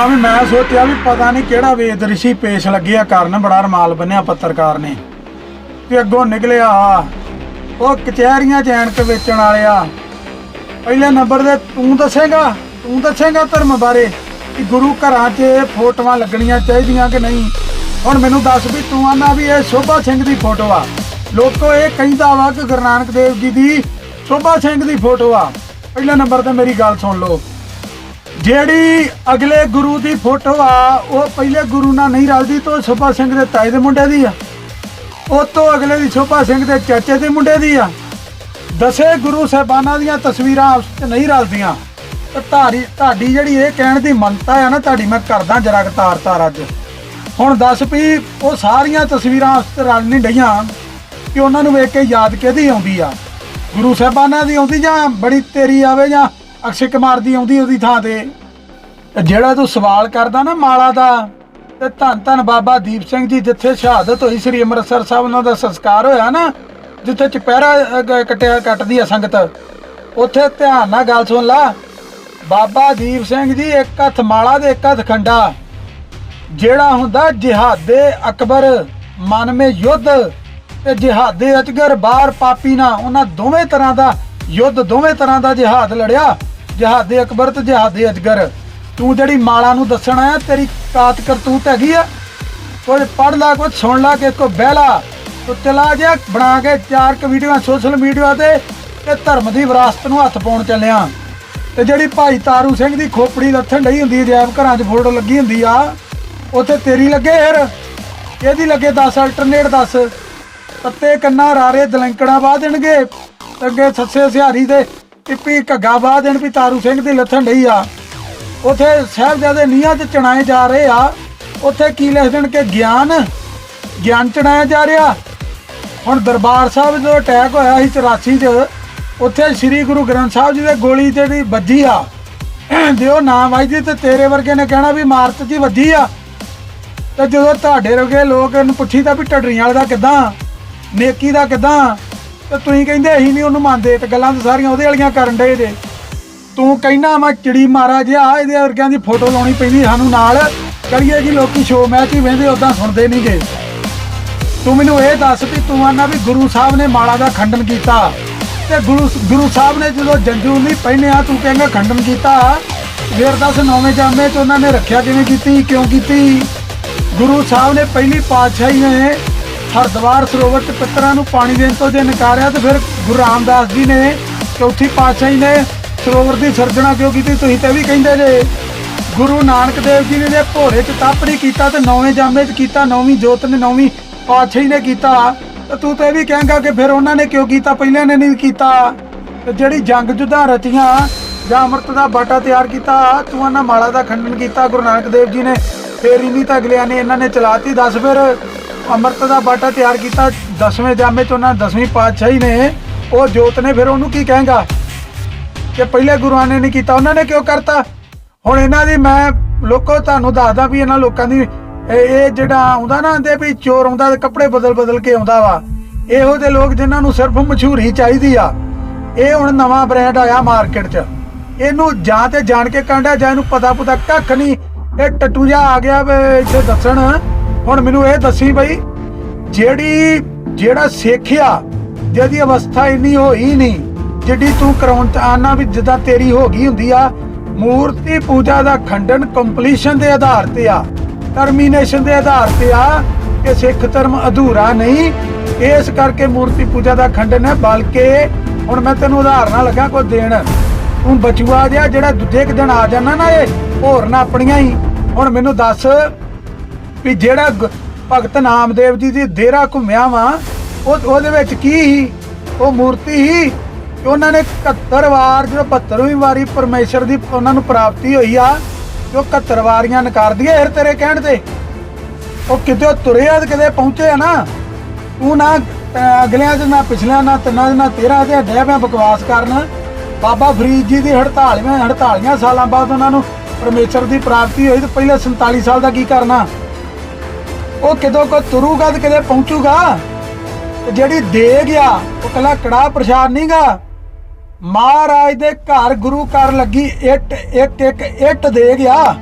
ਹਾਂ ਵੀ ਮੈਂ ਸੋਚਿਆ ਵੀ ਪਤਾ ਨਹੀਂ ਕਿਹੜਾ ਵੇਦ ਰਿਸ਼ੀ ਪੇਸ਼ ਲੱਗਿਆ ਕਰਨ, ਬੜਾ ਰਮਾਲ ਬੰਨਿਆ ਪੱਤਰਕਾਰ ਨੇ। ਤੇ ਅੱਗੋਂ ਨਿਕਲਿਆ ਉਹ ਕਚਹਿਰੀਆਂ ਚ ਐਨਕ ਵੇਚਣ ਵਾਲਿਆ ਪਹਿਲੇ ਨੰਬਰ ਤੇ ਤੂੰ ਦੱਸੇਗਾ ਤੂੰ ਦੱਸੇਗਾ ਧਰਮ ਬਾਰੇ ਕਿ ਗੁਰੂ ਘਰਾਂ 'ਚ ਇਹ ਫੋਟੋਆਂ ਲੱਗਣੀਆਂ ਚਾਹੀਦੀਆਂ ਕਿ ਨਹੀਂ? ਹੁਣ ਮੈਨੂੰ ਦੱਸ ਵੀ ਤੂੰ ਆਨਾ ਵੀ ਇਹ ਸ਼ੋਭਾ ਸਿੰਘ ਦੀ ਫੋਟੋ ਆ। ਲੋਕੋ ਇਹ ਕਹਿੰਦਾ ਵਾ ਕਿ ਗੁਰੂ ਨਾਨਕ ਦੇਵ ਜੀ ਦੀ ਸ਼ੋਭਾ ਸਿੰਘ ਦੀ ਫੋਟੋ ਆ। ਪਹਿਲੇ ਨੰਬਰ ਤੇ ਮੇਰੀ ਗੱਲ ਸੁਣ ਲਓ। ਜਿਹੜੀ ਅਗਲੇ ਗੁਰੂ ਦੀ ਫੋਟੋ ਆ, ਉਹ ਪਹਿਲੇ ਗੁਰੂ ਨਾਲ ਨਹੀਂ ਰਲਦੀ, ਤੋਂ ਸ਼ੋਭਾ ਸਿੰਘ ਦੇ ਤਾਏ ਦੇ ਮੁੰਡੇ ਦੀ ਆ। ਉਹ ਤੋਂ ਅਗਲੇ ਦੀ ਸ਼ੋਭਾ ਸਿੰਘ ਦੇ ਚਾਚੇ ਦੇ ਮੁੰਡੇ ਦੀ ਆ। ਦਸੇ ਗੁਰੂ ਸਾਹਿਬਾਨਾਂ ਦੀਆਂ ਤਸਵੀਰਾਂ ਆਪਸ ਵਿੱਚ ਨਹੀਂ ਰਲਦੀਆਂ। ਤੇ ਧਾਰੀ ਤੁਹਾਡੀ ਜਿਹੜੀ ਇਹ ਕਹਿਣ ਦੀ ਮੰਨਤਾ ਆ ਨਾ, ਤੁਹਾਡੀ ਮੈਂ ਕਰਦਾ ਜਰਾ ਤਾਰ ਤਾਰ ਅੱਜ। ਹੁਣ ਦੱਸ ਵੀ, ਉਹ ਸਾਰੀਆਂ ਤਸਵੀਰਾਂ ਆਪਸ ਵਿੱਚ ਰਲ ਨਹੀਂ ਡਈਆਂ ਕਿ ਉਹਨਾਂ ਨੂੰ ਵੇਖ ਕੇ ਯਾਦ ਕਿਹਦੀ ਆਉਂਦੀ ਆ? ਗੁਰੂ ਸਾਹਿਬਾਨਾਂ ਦੀ ਆਉਂਦੀ ਜਾਂ ਬੜੀ ਤੇਰੀ ਆਵੇ ਜਾਂ ਅਕਸ਼ੇ ਕੁਮਾਰ ਦੀ ਆਉਂਦੀ ਉਹਦੀ ਥਾਂ ਤੇ। ਜਿਹੜਾ ਤੂੰ ਸਵਾਲ ਕਰਦਾ ਨਾ ਮਾਲਾ ਦਾ ਤੇ ਧੰਨ ਧੰਨ ਬਾਬਾ ਦੀਪ ਸਿੰਘ ਜੀ ਜਿੱਥੇ ਸ਼ਹਾਦਤ ਹੋਈ ਸ੍ਰੀ ਅੰਮ੍ਰਿਤਸਰ ਸਾਹਿਬ ਉਹਨਾਂ ਦਾ ਸੰਸਕਾਰ ਹੋਇਆ ਨਾ ਜਿੱਥੇ ਚਪਹਿਰਾ ਅ, ਕੱਟਿਆ ਕੱਟਦੀ ਆ ਸੰਗਤ। ਉੱਥੇ ਧਿਆਨ ਨਾਲ ਗੱਲ ਸੁਣ ਲਾ। ਬਾਬਾ ਦੀਪ ਸਿੰਘ ਜੀ ਇੱਕ ਹੱਥ ਮਾਲਾ ਦੇ ਇੱਕ ਹੱਥ ਖੰਡਾ। ਜਿਹੜਾ ਹੁੰਦਾ ਜਿਹਾਦੇ ਅਕਬਰ ਮਨ ਮੇ ਯੁੱਧ ਤੇ ਜਿਹਾਦੇ ਅਜਗਰ ਬਾਹਰ ਪਾਪੀ ਨਾ ਉਹਨਾਂ ਦੋਵੇਂ ਤਰ੍ਹਾਂ ਦਾ ਯੁੱਧ ਦੋਵੇਂ ਤਰ੍ਹਾਂ ਦਾ ਜਿਹਾਦ ਲੜਿਆ। ਜਹਾਦੇ ਅਕਬਰ ਤੇ ਜਿਹਾਦੇ ਅਜਗਰ। ਤੂੰ ਜਿਹੜੀ ਮਾਲਾ ਨੂੰ ਦੱਸਣਾ ਆ ਤੇਰੀ ਕਾਤ ਕਰਤੂਤ ਹੈਗੀ ਆ। ਕੁਝ ਪੜ ਲਾ ਕੁਝ ਸੁਣ ਲਾ ਕਿ ਕੋ ਬਹਿਲਾ। ਤੂੰ ਚਲਾ ਗਿਆ, ਬਣਾ ਕੇ ਚਾਰ ਕ ਵੀਡੀਓ ਸੋਸ਼ਲ ਮੀਡੀਆ ਤੇ ਤੇ ਧਰਮ ਦੀ ਵਿਰਾਸਤ ਨੂੰ ਹੱਥ ਪਾਉਣ ਚੱਲਿਆ। ਤੇ ਜਿਹੜੀ ਭਾਈ ਤਾਰੂ ਸਿੰਘ ਦੀ ਖੋਪੜੀ ਲੱਥਣ ਡਈ ਹੁੰਦੀ ਜੈਬ ਘਰਾਂ 'ਚ ਫੋਟੋ ਲੱਗੀ ਹੁੰਦੀ ਆ, ਉੱਥੇ ਤੇਰੀ ਲੱਗੇ ਯਾਰ ਇਹਦੀ ਲੱਗੇ 10 ਅਲਟਰਨੇਟ 10 ਪੱਤੇ ਕੰਨਾ ਰਾਰੇ ਦਲੰਕੜਾ ਬਾਹ ਦੇਣਗੇ। ਅੱਗੇ ਸੱਸੇ ਸਿਹਾਰੀ ਦੇ ਟਿੱਪੀ ਘੱਗਾ ਬਾਹ ਦੇਣ ਵੀ ਤਾਰੂ ਸਿੰਘ ਦੀ ਲੱਥਣ ਡਈ ਆ। ਉਥੇ ਸਾਹਿਬਜ਼ਾਦੇ ਨੀਹਾਂ 'ਚ ਚਣਾਏ ਜਾ ਰਹੇ ਆ। ਉਥੇ ਕੀ ਲਿਖ ਦੇਣ ਕਿ ਗਿਆਨ। ਗਿਆਨ ਚਣਾਇਆ ਜਾ ਰਿਹਾ। ਹੁਣ ਦਰਬਾਰ ਸਾਹਿਬ ਜਦੋਂ ਅਟੈਕ ਹੋਇਆ ਸੀ 84 'ਚ ਉੱਥੇ ਸ੍ਰੀ ਗੁਰੂ ਗ੍ਰੰਥ ਸਾਹਿਬ ਜੀ ਦੇ ਗੋਲੀ ਜਿਹੜੀ ਵੱਜੀ ਆ। ਜੇ ਉਹ ਨਾ ਵੱਜਦੀ ਤੇ ਤੇਰੇ ਵਰਗੇ ਨੇ ਕਹਿਣਾ ਵੀ ਮਾਰਤ ਜੀ ਵੱਜੀ ਆ। ਤੇ ਜਦੋਂ ਤੁਹਾਡੇ ਵਰਗੇ ਲੋਕ ਇਹਨੂੰ ਪੁੱਛੀਦਾ ਵੀ ਢੱਡਰੀਆਂ ਵਾਲੇ ਦਾ ਕਿਦਾਂ? ਨੇਕੀ ਦਾ ਕਿਦਾਂ? ਤੇ ਤੁਸੀਂ ਕਹਿੰਦੇ ਅਸੀਂ ਨਹੀਂ ਉਹਨੂੰ ਮੰਨਦੇ, ਤੇ ਗੱਲਾਂ ਤਾਂ ਸਾਰੀਆਂ ਉਹਦੇ ਵਾਲੀਆਂ ਕਰਨ ਡਏ ਜੇ। ਤੂੰ ਕਹਿਣਾ ਮੈਂ ਚਿੜੀ ਮਾਰਾ ਜਿਹਾ ਇਹਦੇ ਵਰਗਿਆਂ ਦੀ ਫੋਟੋ ਲਾਉਣੀ ਪੈਂਦੀ ਸਾਨੂੰ ਨਾਲ। ਕਰੀਏ ਕਿ ਲੋਕੀ ਸ਼ੋਅ ਮੈਚ ਹੀ ਵੇਂਦੇ ਉਦਾਂ ਸੁਣਦੇ ਨਹੀਂ ਨਹੀਂਗੇ ਤੂੰ ਮੈਨੂੰ ਇਹ ਦੱਸ ਵੀ ਤੂੰ ਆਨਾ ਵੀ ਗੁਰੂ ਸਾਹਿਬ ਨੇ ਮਾਲਾ ਦਾ ਖੰਡਨ ਕੀਤਾ। ਤੇ ਗੁਰੂ ਗੁਰੂ ਸਾਹਿਬ ਨੇ ਜਦੋਂ ਜੰਜੂ ਨਹੀਂ ਪਹਿਨਿਆ ਤੂੰ ਕਹਿੰਦਾ ਖੰਡਨ ਕੀਤਾ। ਫਿਰ ਦੱਸ ਨੌਵੇਂ ਜਾਮੇ ਚ ਉਹਨਾਂ ਨੇ ਰੱਖਿਆ ਕਿਵੇਂ ਕੀਤੀ, ਕਿਉਂ ਕੀਤੀ? ਗੁਰੂ ਸਾਹਿਬ ਨੇ ਪਹਿਲੀ ਪਾਤਸ਼ਾਹੀ ਨੇ ਹਰਦੁਆਰ ਸਰੋਵਰ ਚ ਪਿੱਤਰਾਂ ਨੂੰ ਪਾਣੀ ਦੇਣ ਤੋਂ ਜੇ ਨਕਾਰਿਆ ਤੇ ਫਿਰ ਗੁਰੂ ਰਾਮਦਾਸ ਜੀ ਨੇ, ਚੌਥੀ ਪਾਤਸ਼ਾਹੀ ਨੇ ਸਰੋਵਰ ਦੀ ਸਿਰਜਣਾ ਕਿਉਂ ਕੀਤੀ? ਤੁਸੀਂ ਤੇ ਵੀ ਕਹਿੰਦੇ ਜੇ। ਗੁਰੂ ਨਾਨਕ ਦੇਵ ਜੀ ਨੇ ਜੇ ਭੋਰੇ ਚ ਤਪ ਨਹੀਂ ਕੀਤਾ ਤੇ ਨੌਵੇਂ ਜਾਮੇ ਚ ਕੀਤਾ, ਨੌਵੀਂ ਜੋਤ ਨੇ, ਨੌਵੀਂ ਪਾਤਸ਼ਾਹੀ ਨੇ ਕੀਤਾ, ਤੇ ਤੂੰ ਤੇ ਇਹ ਵੀ ਕਹਾਂਗਾ ਕਿ ਫਿਰ ਉਹਨਾਂ ਨੇ ਕਿਉਂ ਕੀਤਾ? ਪਹਿਲਾਂ ਨੇ ਨਹੀਂ ਕੀਤਾ। ਤੇ ਜਿਹੜੀ ਜੰਗ ਜੁਧਾਂ ਰਚੀਆਂ, ਜਾਂ ਅੰਮ੍ਰਿਤ ਦਾ ਬਾਟਾ ਤਿਆਰ ਕੀਤਾ, ਤੂੰ ਉਹਨਾਂ ਮਾਲਾ ਦਾ ਖੰਡਨ ਕੀਤਾ, ਗੁਰੂ ਨਾਨਕ ਦੇਵ ਜੀ ਨੇ, ਫੇਰ ਹੀ ਨਹੀਂ ਤਾਂ ਅਗਲਿਆਂ ਨੇ ਇਹਨਾਂ ਨੇ ਚਲਾਤੀ ਦੱਸ ਫਿਰ। ਅੰਮ੍ਰਿਤ ਦਾ ਬਾਟਾ ਤਿਆਰ ਕੀਤਾ, ਦਸਵੇਂ ਜਾਮੇ ਚ ਉਹਨਾਂ ਦਸਵੀਂ ਪਾਤਸ਼ਾਹੀ ਨੇ, ਉਹ ਜੋਤ ਨੇ ਫਿਰ ਉਹਨੂੰ ਕੀ ਕਹੇਂਗਾ? ਕਿ ਪਹਿਲੇ ਗੁਰੂਆਂ ਨੇ ਨਹੀਂ ਕੀਤਾ, ਉਹਨਾਂ ਨੇ ਕਿਉਂ ਕਰਤਾ? ਹੁਣ ਇਹਨਾਂ ਦੀ ਮੈਂ ਲੋਕੋ ਤੁਹਾਨੂੰ ਦੱਸਦਾ ਵੀ ਇਹਨਾਂ ਲੋਕਾਂ ਦੀ, ਇਹ ਜਿਹੜਾ ਆਉਂਦਾ ਨਾ ਆਂਦੇ ਵੀ ਚੋਰ ਆਉਂਦਾ ਤੇ ਕੱਪੜੇ ਬਦਲ ਬਦਲ ਕੇ ਆਉਂਦਾ ਵਾ, ਇਹੋ ਜਿਹੇ ਲੋਕ ਜਿਨ੍ਹਾਂ ਨੂੰ ਸਿਰਫ ਮਸ਼ਹੂਰੀ ਚਾਹੀਦੀ ਆ। ਇਹ ਹੁਣ ਨਵਾਂ ਬ੍ਰਾਂਡ ਆਇਆ ਮਾਰਕੀਟ 'ਚ। ਇਹਨੂੰ ਜਾਂ ਤੇ ਜਾਣ ਕੇ ਕਾਂਡਾ ਜਾਂ ਇਹਨੂੰ ਪਤਾ ਪੁਤਾ ਕੱਖ ਨਹੀਂ। ਇਹ ਟੱਟੂ ਜਿਹਾ ਆ ਗਿਆ ਵੇ, ਇੱਥੇ ਦੱਸਣ। ਹੁਣ ਮੈਨੂੰ ਇਹ ਦੱਸੀ ਬਈ, ਜਿਹੜੀ, ਜਿਹੜਾ ਸਿੱਖਿਆ, ਜਿਹਦੀ ਅਵਸਥਾ ਇੰਨੀ ਹੋਈ ਨਹੀਂ ਜਿੱਡੀ ਤੂੰ ਕਰਾਉਣ ਚ ਆਨਾ ਵੀ ਜਿੱਦਾਂ ਤੇਰੀ ਹੋ ਗਈ ਹੁੰਦੀ ਆ, ਮੂਰਤੀ ਪੂਜਾ ਦਾ ਖੰਡਨ ਕੰਪਲੀਸ਼ਨ ਦੇ ਆਧਾਰ ਤੇ ਆ ਟਰਮੀਨੇਸ਼ਨ ਦੇ ਆਧਾਰ ਤੇ ਆ, ਕਿ ਸਿੱਖ ਧਰਮ ਅਧੂਰਾ ਨਹੀਂ, ਇਸ ਕਰਕੇ ਮੂਰਤੀ ਪੂਜਾ ਦਾ ਖੰਡਨ ਹੈ, ਬਲਕਿ ਹੁਣ ਮੈਂ ਤੈਨੂੰ ਉਦਾਹਰਨਾਂ ਲੱਗਾ ਕੋਈ ਦੇਣ, ਤੂੰ ਬਚੂਆ ਜਿਹਾ ਜਿਹੜਾ ਦੂਜੇ ਕੁ ਦਿਨ ਆ ਜਾਣਾ ਨਾ ਇਹ ਹੋਰ ਨਾ ਆਪਣੀਆਂ ਹੀ, ਹੁਣ ਮੈਨੂੰ ਦੱਸ ਵੀ ਜਿਹੜਾ ਗ- ਭਗਤ ਨਾਮਦੇਵ ਜੀ ਦੀ ਦੇਰਾ ਘੁੰਮਿਆ ਵਾ ਉਹ ਉਹਦੇ ਵਿੱਚ ਕੀ ਸੀ? ਉਹ ਮੂਰਤੀ ਸੀ ਕਿ ਉਹਨਾਂ ਨੇ 71 ਵਾਰ ਜਦੋਂ 72ਵੀਂ ਵਾਰੀ ਪਰਮੇਸ਼ਰ ਦੀ ਉਹਨਾਂ ਨੂੰ ਪ੍ਰਾਪਤੀ ਹੋਈ ਆ ਉਹ 71 ਵਾਰੀਆਂ ਨਕਾਰ ਦਈਏ ਫਿਰ ਤੇਰੇ ਕਹਿਣ ਤੇ। ਉਹ ਕਿਤੇ ਤੁਰਿਆ ਤੇ ਕਿਤੇ ਪਹੁੰਚੇ ਆ ਨਾ ਤੂੰ ਨਾ ਅਹ, ਅਗਲਿਆਂ ਚ ਨਾ ਪਿਛਲਿਆਂ ਨਾ ਤਿੰਨਾਂ ਚ ਨਾ ਤੇਰਾ ਤੇ ਡਿਆ ਪਿਆ ਬਕਵਾਸ ਕਰਨ। ਬਾਬਾ ਫਰੀਦ ਜੀ ਦੀ 48ਵੇਂ 48 ਸਾਲਾਂ ਬਾਅਦ ਉਹਨਾਂ ਨੂੰ ਪਰਮੇਸ਼ਰ ਦੀ ਪ੍ਰਾਪਤੀ ਹੋਈ ਤੇ ਪਹਿਲੇ 47 ਸਾਲ ਦਾ ਕੀ ਕਰਨਾ? ਉਹ ਕਿਦੋਂ ਕੋ ਤੁਰੂਗਾ ਤੇ ਕਿਤੇ ਪਹੁੰਚੂਗਾ? ਤੇ ਜਿਹੜੀ ਦੇ ਗਿਆ ਉਹ ਕੱਲਾ ਕੜਾ ਪ੍ਰਸ਼ਾਦ ਨਹੀਂਗਾ ਮਹਾਰਾਜ ਦੇ ਘਰ ਗੁਰੂ ਘਰ ਲੱਗੀ ਇੱਟ, ਇੱਕ ਇੱਕ ਇੱਟ ਦੇ ਗਿਆ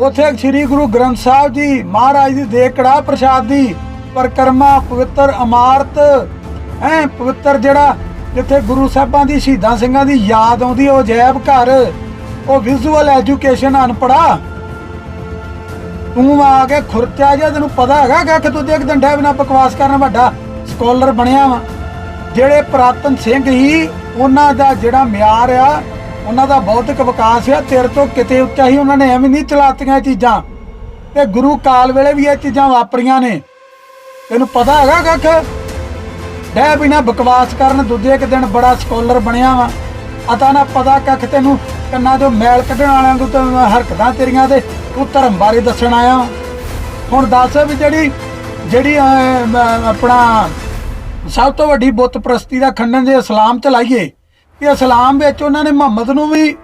ਉਥੇ ਸ੍ਰੀ ਗੁਰੂ ਗ੍ਰੰਥ ਸਾਹਿਬ ਜੀ ਮਹਾਰਾਜ ਦੀ ਦੇ ਕੜਾ ਪ੍ਰਸ਼ਾਦ ਦੀ ਪਰਕਰਮਾ ਪਵਿੱਤਰ ਇਮਾਰਤ ਹੈ, ਪਵਿੱਤਰ ਜਿਹੜਾ ਜਿੱਥੇ ਗੁਰੂ ਸਾਹਿਬਾਂ ਦੀ ਸ਼ਹੀਦਾਂ ਸਿੰਘਾਂ ਦੀ ਯਾਦ ਆਉਂਦੀ ਉਹ ਜੈਬ ਘਰ, ਉਹ ਵਿਜ਼ੂਅਲ ਐਜੂਕੇਸ਼ਨ ਅਨਪੜਾ ਤੂੰ ਆ ਕੇ ਖੁਰਚਾ ਜਿਹਾ ਤੈਨੂੰ ਪਤਾ ਹੈਗਾ ਕਿ ਤੂੰ ਤੇ ਇੱਕ ਦਿਨ ਬਿਨਾ ਬਕਵਾਸ ਕਰਨ ਵੱਡਾ ਸਕਾਲਰ ਬਣਿਆ ਵਾ। ਜਿਹੜੇ ਪ੍ਰਾਤਨ ਸਿੰਘ ਹੀ, ਉਹਨਾਂ ਦਾ ਜਿਹੜਾ ਮਿਆਰ ਆ, ਉਹਨਾਂ ਦਾ ਬੌਧਿਕ ਵਿਕਾਸ ਆ, ਤੇਰੇ ਤੋਂ ਕਿਤੇ ਉੱਚਾ ਹੀ ਉਹਨਾਂ ਨੇ ਐਵੇਂ ਨਹੀਂ ਚਲਾਤੀਆਂ ਇਹ ਚੀਜ਼ਾਂ। ਤੇ ਗੁਰੂ ਕਾਲ ਵੇਲੇ ਵੀ ਇਹ ਚੀਜ਼ਾਂ ਵਾਪਰੀਆਂ ਨੇ। ਤੈਨੂੰ ਪਤਾ ਹੈਗਾ ਕੱਖ ਡੈ ਬਿਨਾ ਬਕਵਾਸ ਕਰਨ ਦੂਜੇ ਇੱਕ ਦਿਨ ਬੜਾ ਸਕਾਲਰ ਬਣਿਆ ਵਾ। ਅਤਾ ਨਾ ਪਤਾ ਕੱਖ ਤੈਨੂੰ ਕੰਨਾਂ ਤੋਂ ਮੈਲ ਕੱਢਣ ਵਾਲਿਆਂ ਨੂੰ ਤਾਂ ਹਰਕਤਾਂ ਤੇਰੀਆਂ ਤੇ ਤੂੰ ਧਰਮ ਬਾਰੇ ਦੱਸਣ ਆਇਆ। ਹੁਣ ਦੱਸ ਵੀ ਜਿਹੜੀ ਜਿਹੜੀ ਆਪਣਾ ਸਭ ਤੋਂ ਵੱਡੀ ਬੁੱਤ ਪ੍ਰਸਤੀ ਦਾ ਖੰਡਨ ਜੇ ਇਸਲਾਮ ਚ ਲਾਈਏ ਕਿ ਇਸਲਾਮ ਵਿੱਚ ਉਹਨਾਂ ਨੇ ਮੁਹੰਮਦ ਨੂੰ ਵੀ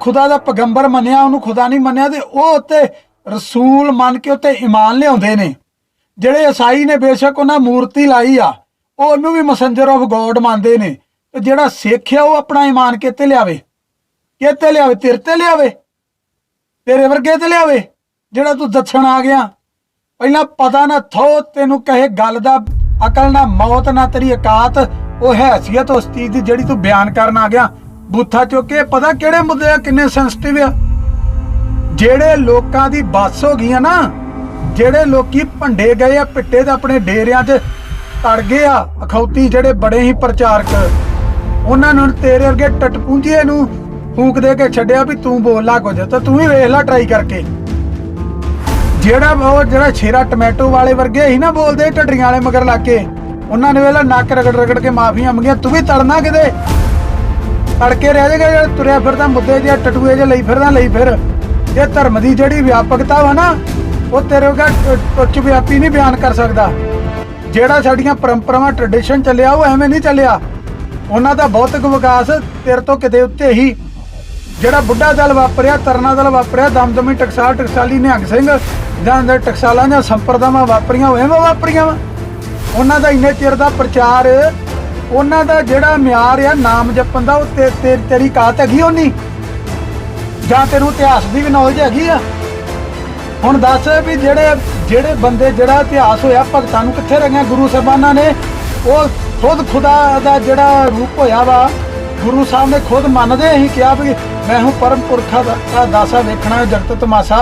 ਖੁਦਾ ਦਾ ਪੈਗੰਬਰ ਮੰਨਿਆ, ਉਹਨੂੰ ਖੁਦਾ ਨਹੀਂ ਮੰਨਿਆ ਤੇ ਉਹ ਉੱਤੇ ਰਸੂਲ ਮੰਨ ਕੇ ਉੱਤੇ ਈਮਾਨ ਲਿਆਉਂਦੇ ਨੇ। ਜਿਹੜੇ ਈਸਾਈ ਨੇ ਬੇਸ਼ੱਕ ਉਹਨਾਂ ਮੂਰਤੀ ਲਾਈ ਆ, ਉਹ ਉਹਨੂੰ ਵੀ ਮੈਸੇਂਜਰ ਆਫ ਗੋਡ ਮੰਨਦੇ ਨੇ। ਤੇ ਜਿਹੜਾ ਸਿੱਖ ਆ, ਉਹ ਆਪਣਾ ਈਮਾਨ ਕਿੱਥੇ ਲਿਆਵੇ? ਕਿੱਥੇ ਲਿਆਵੇ? ਤੇਰੇ ਤੇ ਲਿਆਵੇ? ਤੇਰੇ ਵਰਗੇ ਤੇ ਲਿਆਵੇ, ਜਿਹੜਾ ਤੂੰ ਦੱਸਣ ਆ ਗਿਆ। ਪਹਿਲਾਂ ਪਤਾ ਨਾ ਥੋ, ਤੈਨੂੰ ਕਹੇ ਗੱਲ ਦਾ ਅਕਲ ਨਾ ਮੌਤ ਨਾ ਤੇਰੀ ਔਕਾਤ ਉਹ ਹੈਸੀਅਤ ਉਸ ਚੀਜ਼ ਦੀ ਜਿਹੜੀ ਤੂੰ ਬਿਆਨ ਕਰਨ ਆ ਗਿਆ। ਬੂਥਾ ਚੁੱਕ ਕੇ ਪਤਾ ਕਿਹੜੇ ਮੁੱਦੇ ਆ, ਕਿੰਨੇ ਸੈਂਸਿਟਿਵ ਆ। ਜਿਹੜੇ ਲੋਕਾਂ ਦੀ ਬੱਸ ਹੋ ਗਈ ਆ ਨਾ, ਜਿਹੜੇ ਲੋਕੀ ਭੰਡੇ ਗਏ ਆ, ਪਿੱਟੇ ਦੇ ਆਪਣੇ ਡੇਰਿਆਂ 'ਚ ਤੜ ਗਏ ਆ, ਅਖੌਤੀ ਜਿਹੜੇ ਬੜੇ ਹੀ ਪ੍ਰਚਾਰਕ। ਉਹਨਾਂ ਨੂੰ ਤੇਰੇ ਵਰਗੇ ਟਟਪੂੰਜੀਏ ਨੂੰ ਫੂਕ ਦੇ ਕੇ ਛੱਡਿਆ ਵੀ ਤੂੰ ਬੋਲ ਲਾ ਕੁਝ, ਤਾਂ ਤੂੰ ਵੀ ਵੇਖ ਲੈ ਟਰਾਈ ਕਰਕੇ। ਜਿਹੜਾ ਉਹ ਜਿਹੜਾ ਛੇਰਾ ਟਮੈਟੋ ਵਾਲੇ ਵਰਗੇ ਹੀ ਨਾ, ਬੋਲਦੇ ਢੱਡਰੀਆਂ ਵਾਲੇ ਮਗਰ ਲਾ ਕੇ, ਉਹਨਾਂ ਨੇ ਵੇਲਾ ਨੱਕ ਰਗੜ ਰਗੜ ਕੇ ਮਾਫੀਆਂ ਮੰਗੀਆਂ, ਤੂੰ ਵੀ ਤੜਨਾ ਕਿਤੇ? ਤੜਕੇ ਰਹਿ ਜਾਏਗਾ, ਜਿਹੜਾ ਤੁਰਿਆ ਫਿਰਦਾ ਮੁੱਦੇ ਜਿਹਾ, ਟਟੂਏ ਜੇ ਲਈ ਫਿਰਦਾ, ਲਈ ਫਿਰ। ਇਹ ਧਰਮ ਦੀ ਜਿਹੜੀ ਵਿਆਪਕਤਾ ਵਾ ਨਾ, ਉਹ ਤੇਰੇ ਵਰਗਾ ਉੱਚ ਵਿਆਪੀ ਨਹੀਂ ਬਿਆਨ ਕਰ ਸਕਦਾ। ਜਿਹੜਾ ਸਾਡੀਆਂ ਪਰੰਪਰਾਵਾਂ ਟ੍ਰੈਡੀਸ਼ਨ ਚੱਲਿਆ, ਉਹ ਐਵੇਂ ਨਹੀਂ ਚੱਲਿਆ। ਉਹਨਾਂ ਦਾ ਭੌਤਿਕ ਵਿਕਾਸ ਤੇਰੇ ਤੋਂ ਕਿਤੇ ਉੱਤੇ ਹੀ। ਜਿਹੜਾ ਬੁੱਢਾ ਦਲ ਵਾਪਰਿਆ, ਤਰਨਾ ਦਲ ਵਾਪਰਿਆ ਦਮਦਮੀ ਟਕਸਾਲ, ਟਕਸਾਲੀ ਨਿਹੰਗ ਸਿੰਘ, ਜਾਂ ਦੇ ਟਕਸਾਲਾਂ ਦੀਆਂ ਸੰਪਰਦਾਵਾਂ ਵਾਪਰੀਆਂ ਹੋਏ ਵਾ ਵਾਪਰੀਆਂ ਵਾ। ਉਹਨਾਂ ਦਾ ਇੰਨੇ ਚਿਰ ਦਾ ਪ੍ਰਚਾਰ, ਉਹਨਾਂ ਦਾ ਜਿਹੜਾ ਮਿਆਰ ਆ, ਨਾਮ ਜਪਣ ਦਾ, ਉਹ ਤੇ- ਤੇਰੀ ਕਾਤ ਹੈਗੀ ਹੋਣੀ ਜਾਂ ਤੈਨੂੰ ਇਤਿਹਾਸ ਦੀ ਵੀ ਨੌਲੇਜ ਹੈਗੀ ਆ। ਹੁਣ ਦੱਸ ਵੀ ਜਿਹੜੇ ਜਿਹੜੇ ਬੰਦੇ, ਜਿਹੜਾ ਇਤਿਹਾਸ ਹੋਇਆ, ਭਗਤਾਂ ਨੂੰ ਕਿੱਥੇ ਰਹੀਆਂ ਗੁਰੂ ਸਾਹਿਬਾਨਾਂ ਨੇ, ਉਹ ਖੁਦ ਖੁਦਾ ਦਾ ਜਿਹੜਾ ਰੂਪ ਹੋਇਆ ਵਾ, ਗੁਰੂ ਸਾਹਿਬ ਨੇ ਖੁਦ ਮੰਨਦੇ, ਅਸੀਂ ਕਿਹਾ ਵੀ ਮੈਂ ਹੂੰ ਪਰਮ ਪੁਰਖਾ ਦਾ ਦਾਸਾ ਵੇਖਣਾ ਜਗਤ ਤਮਾਸ਼ਾ।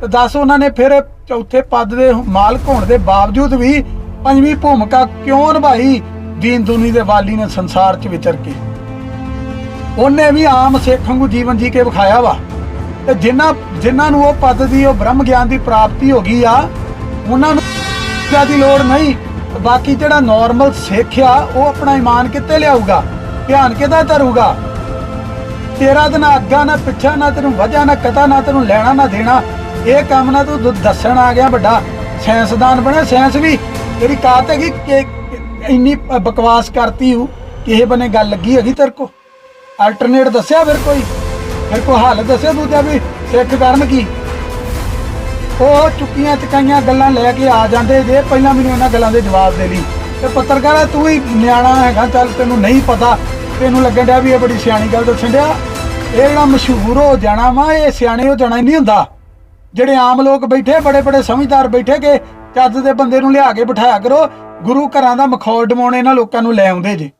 ਤੇ ਦੱਸ ਉਹਨਾਂ ਨੇ ਫਿਰ ਚੌਥੇ ਪਦ ਦੇ ਮਾਲਕ ਹੋਣ ਦੇ ਬਾਵਜੂਦ ਵੀ ਪੰਜਵੀਂ ਭੂਮਿਕਾ ਕਿਉਂ ਨਿਭਾਈ? ਦੀਨ ਦੁਨੀ ਦੇ ਵਾਲੀ ਨੇ ਸੰਸਾਰ 'ਚ ਵਿਚਰ ਕੇ। ਉਹਨੇ ਵੀ ਆਮ ਸਿੱਖ ਵਾਂਗੂ ਜੀਵਨ ਜੀ ਕੇ ਵਿਖਾਇਆ ਵਾ। ਤੇ ਜਿਨ੍ਹਾਂ ਜਿਨ੍ਹਾਂ ਨੂੰ ਉਹ ਪਦ ਦੀ, ਉਹ ਬ੍ਰਹਮ ਗਿਆਨ ਦੀ ਪ੍ਰਾਪਤੀ ਹੋ ਗਈ ਆ, ਉਹਨਾਂ ਨੂੰ ਦੀ ਲੋੜ ਨਹੀਂ। ਬਾਕੀ ਜਿਹੜਾ ਨਾਰਮਲ ਸਿੱਖ ਆ, ਉਹ ਆਪਣਾ ਈਮਾਨ ਕਿੱਥੇ ਲਿਆਊਗਾ? ਧਿਆਨ ਕਿਹਦਾ ਧਰੂਗਾ? ਤੇਰਾ ਤਾਂ ਨਾ ਅੱਗਾ, ਨਾ ਪਿੱਛਾ ਨਾ ਤੈਨੂੰ ਵਜ੍ਹਾ, ਨਾ ਕਤਾ, ਨਾ ਤੈਨੂੰ ਲੈਣਾ, ਨਾ ਦੇਣਾ। ਇਹ ਕੰਮ ਨਾ ਤੂੰ ਦ- ਦੱਸਣ ਆ ਗਿਆ ਵੱਡਾ। ਸਾਇੰਸਦਾਨ ਬਣਿਆ ਸਾਇੰਸ ਵੀ। ਤੇਰੀ ਕਾਤ ਹੈਗੀ ਕਿ ਇੰਨੀ ਬ- ਬਕਵਾਸ ਕਰਤੀ ਹੂੰ ਕਿਸੇ ਬਨੇ ਗੱਲ ਲੱਗੀ ਹੈਗੀ ਤੇਰੇ ਕੋ। ਅਲਟਰਨੇਟ ਦੱਸਿਆ ਫਿਰ ਕੋਈ? ਫਿਰ ਕੋਈ ਹੱਲ ਦੱਸਿਆ ਦੂਜਾ ਵੀ ਸਿੱਖ ਕਰਨ ਕੀ? ਉਹ ਚੁੱਕੀਆਂ ਚਕਾਈਆਂ ਗੱਲਾਂ ਲੈ ਕੇ ਆ ਜਾਂਦੇ ਜੇ, ਪਹਿਲਾਂ ਮੈਨੂੰ ਇਹਨਾਂ ਗੱਲਾਂ ਦੇ ਜਵਾਬ ਦੇ ਲਈ। ਤੇ ਪੱਤਰਕਾਰਾ ਤੂੰ ਹੀ ਨਿਆਣਾ ਹੈਗਾ, ਚੱਲ ਤੈਨੂੰ ਨਹੀਂ ਪਤਾ। ਤੈਨੂੰ ਲੱਗਣ ਡਿਆ ਵੀ ਇਹ ਬੜੀ ਸਿਆਣੀ ਗੱਲ ਦੱਸਣ ਡਿਆ। ਇਹ ਜਿਹੜਾ ਮਸ਼ਹੂਰ ਹੋ ਜਾਣਾ ਵਾ, ਇਹ ਸਿਆਣੇ ਹੋ ਜਾਣਾ ਹੀ ਨਹੀਂ ਹੁੰਦਾ। ਜਿਹੜੇ ਆਮ ਲੋਕ ਬੈਠੇ, ਬੜੇ ਬੜੇ ਸਮਝਦਾਰ ਬੈਠੇ ਕੇ, ਚੱਜ ਦੇ ਬੰਦੇ ਨੂੰ ਲਿਆ ਕੇ ਬਿਠਾਇਆ ਕਰੋ। ਗੁਰੂ ਘਰਾਂ ਦਾ ਮਖੌਲ ਡਮਾਉਣ ਇਹਨਾਂ ਲੋਕਾਂ ਨੂੰ ਲੈ ਆਉਂਦੇ ਜੇ।